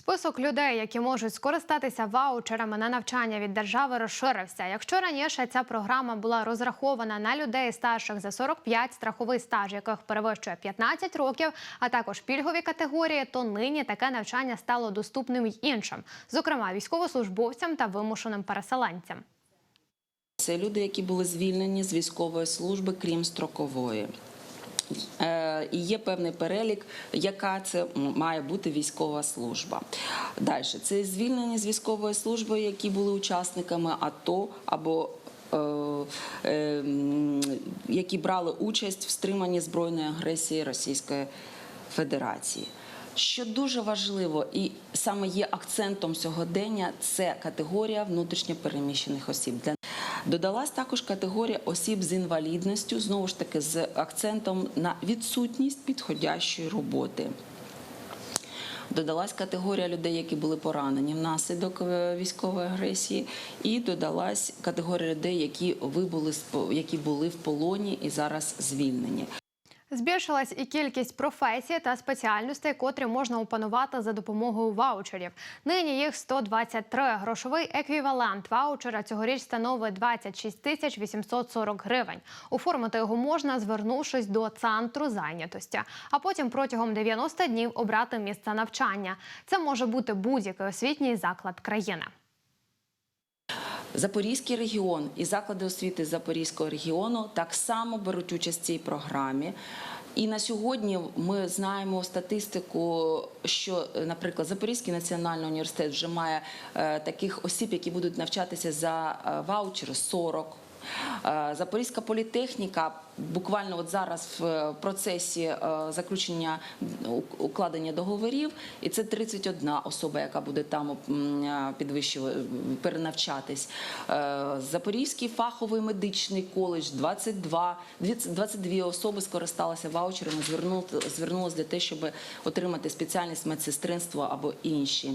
Список людей, які можуть скористатися ваучерами на навчання від держави, розширився. Якщо раніше ця програма була розрахована на людей старших за 45, страховий стаж яких перевищує 15 років, а також пільгові категорії, то нині таке навчання стало доступним й іншим, зокрема військовослужбовцям та вимушеним переселенцям. Це люди, які були звільнені з військової служби, крім строкової. Е, І є певний перелік, яка це має бути військова служба. Далі це звільнені з військової служби, які були учасниками АТО або е, е, які брали участь в стриманні збройної агресії Російської Федерації. Що дуже важливо і саме є акцентом сьогодення, це категорія внутрішньопереміщених осіб. Додалась також категорія осіб з інвалідністю, знову ж таки з акцентом на відсутність підходящої роботи. Додалась категорія людей, які були поранені внаслідок е, військової агресії, і додалась категорія людей, які вибули які були в полоні і зараз звільнені. Збільшилась і кількість професій та спеціальностей, котрі можна опанувати за допомогою ваучерів. Нині їх 123. Грошовий еквівалент ваучера цьогоріч становить 26 тисяч 840 гривень. Оформити його можна, звернувшись до центру зайнятості, а потім протягом 90 днів обрати місце навчання. Це може бути будь-який освітній заклад країни. Запорізький регіон і заклади освіти Запорізького регіону так само беруть участь в цій програмі. І на сьогодні ми знаємо статистику, що, наприклад, Запорізький національний університет вже має е, таких осіб, які будуть навчатися за ваучер ваучери 40. Е, Запорізька політехніка буквально от зараз в е, процесі е, заключення укладення договорів, і це 31 особа, яка буде там підвищувати, перенавчатись. Запорізький фаховий медичний коледж 22, 22 особи скористалися ваучерами, звернули- звернулись для те, щоб отримати спеціальність медсестринство або інші.